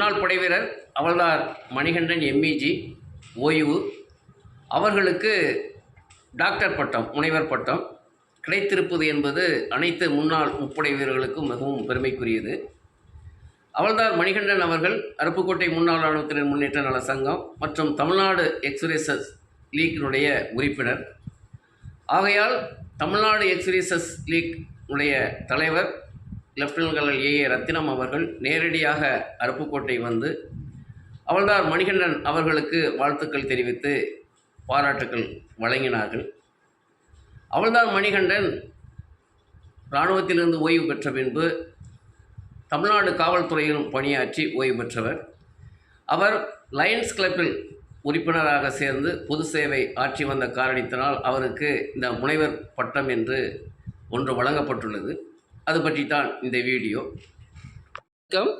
முன்னாள் படைவீரர் அவள்தார் மணிகண்டன் எம்இஜி ஓய்வு. அவர்களுக்கு டாக்டர் பட்டம் முனைவர் பட்டம். கிடைத்திருப்பது என்பது அனைத்து முன்னாள் முப்படை வீரர்களுக்கும் மிகவும் பெருமைக்குரியது. அவள்தார் மணிகண்டன் அவர்கள் அருப்புக்கோட்டை முன்னாள் இராணுவத்தினர் முன்னேற்ற நல சங்கம் மற்றும் தமிழ்நாடு எக்ஸ்பிரேசஸ் லீக்கினுடைய உறுப்பினர். ஆகையால் தமிழ்நாடு எக்ஸ்பிரேசஸ் லீக் உடைய தலைவர் லெப்டினன்ட் கர்னல் ஏஏ ரத்தினம் அவர்கள் நேரடியாக அருப்புக்கோட்டை வந்து அவள்தார் மணிகண்டன் அவர்களுக்கு வாழ்த்துக்கள் தெரிவித்து பாராட்டுக்கள் வழங்கினார்கள். அவள்தார் மணிகண்டன் இராணுவத்திலிருந்து ஓய்வு பெற்ற பின்பு தமிழ்நாடு காவல்துறையிலும் பணியாற்றி ஓய்வு பெற்றவர். அவர் லயன்ஸ் கிளப்பில் உறுப்பினராக சேர்ந்து பொது சேவை ஆற்றி வந்த காரணத்தினால் அவருக்கு இந்த முனைவர் பட்டம் என்று ஒன்று வழங்கப்பட்டுள்ளது. அது பற்றி தான் இந்த வீடியோ. வணக்கம்.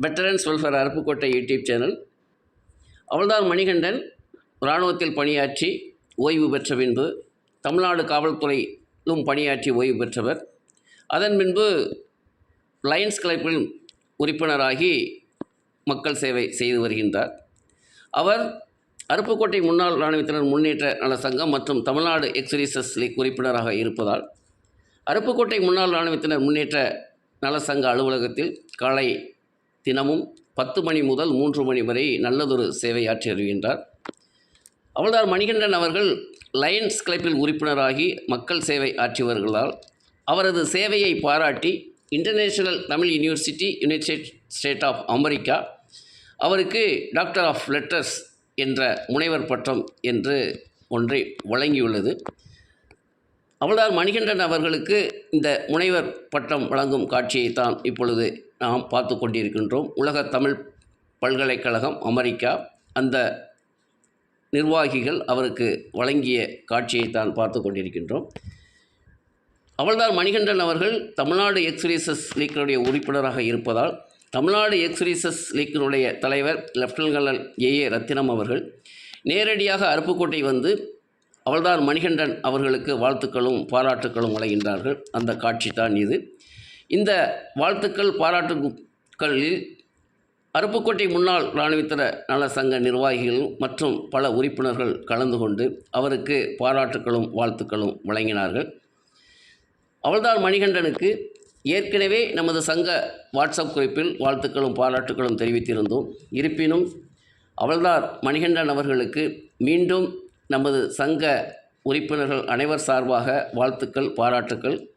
Veterans welfare Aruppukottai YouTube channel. அவள்தான் மணிகண்டன். இராணுவத்தில் பணியாற்றி ஓய்வு பெற்ற பின்பு தமிழ்நாடு காவல்துறையிலும் பணியாற்றி ஓய்வு பெற்றவர். அதன் பின்பு லயன்ஸ் கிளப்பில் உறுப்பினராகி மக்கள் சேவை செய்து வருகின்றார். அவர் அருப்புக்கோட்டை முன்னாள் இராணுவத்தினர் முன்னேற்ற நல சங்கம் மற்றும் தமிழ்நாடு எக்ஸரிசஸ் லீக் உறுப்பினராக இருப்பதால் அருப்புக்கோட்டை முன்னாள் இராணுவத்தினர் முன்னேற்ற நல சங்க அலுவலகத்தில் காலை தினமும் பத்து மணி முதல் மூன்று மணி வரை நல்லதொரு சேவை ஆற்றி வருகின்றார். அவள்தார் மணிகண்டன் அவர்கள் லயன்ஸ் கிளப்பில் உறுப்பினராகி மக்கள் சேவை ஆற்றியவர்களால் அவரது சேவையை பாராட்டி international Tamil university United State of America அவருக்கு டாக்டர் ஆஃப் லெட்டர்ஸ் என்ற முனைவர் பட்டம் என்று ஒன்றை வழங்கியுள்ளது. அவள்தார் மணிகண்டன் அவர்களுக்கு இந்த முனைவர் பட்டம் வழங்கும் காட்சியை தான் இப்பொழுது நாம் பார்த்து கொண்டிருக்கின்றோம். உலக தமிழ் பல்கலைக்கழகம் அமெரிக்கா அந்த நிர்வாகிகள் அவருக்கு வழங்கிய காட்சியை தான் பார்த்து கொண்டிருக்கின்றோம். அவள்தார் மணிகண்டன் அவர்கள் தமிழ்நாடு எக்ஸ்ரீசஸ் லீக்கினுடைய உறுப்பினராக இருப்பதால் தமிழ்நாடு எக்ஸ்ரீசஸ் லீக்கினுடைய தலைவர் லெப்டினன்ட் கர்னல் ஏ ஏ ரத்தினம் அவர்கள் நேரடியாக அருப்புக்கோட்டை வந்து அவள்தார் மணிகண்டன் அவர்களுக்கு வாழ்த்துக்களும் பாராட்டுக்களும் வழங்கின்றார்கள் அந்த காட்சி தான் இது. இந்த வாழ்த்துக்கள் பாராட்டுக்களில் அருப்புக்கோட்டை முன்னாள் இராணுவத்திர நல சங்க நிர்வாகிகள் மற்றும் பல உறுப்பினர்கள் கலந்து கொண்டு அவருக்கு பாராட்டுக்களும் வாழ்த்துக்களும் வழங்கினார்கள். அவள்தார் மணிகண்டனுக்கு ஏற்கனவே நமது சங்க வாட்ஸ்அப் குறிப்பில் வாழ்த்துக்களும் பாராட்டுக்களும் தெரிவித்திருந்தோம். இருப்பினும் அவள்தார் மணிகண்டன் அவர்களுக்கு மீண்டும் நமது சங்க உறுப்பினர்கள் அனைவர் சார்பாக வாழ்த்துக்கள் பாராட்டுக்கள்.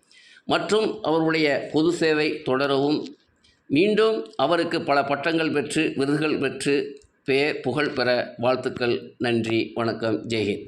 மற்றும் அவருடைய பொது சேவை தொடரவும். மீண்டும் அவருக்கு பல பட்டங்கள் பெற்று விருதுகள் பெற்று பெயர் புகழ் பெற வாழ்த்துக்கள். நன்றி வணக்கம். ஜெய்ஹிந்த்.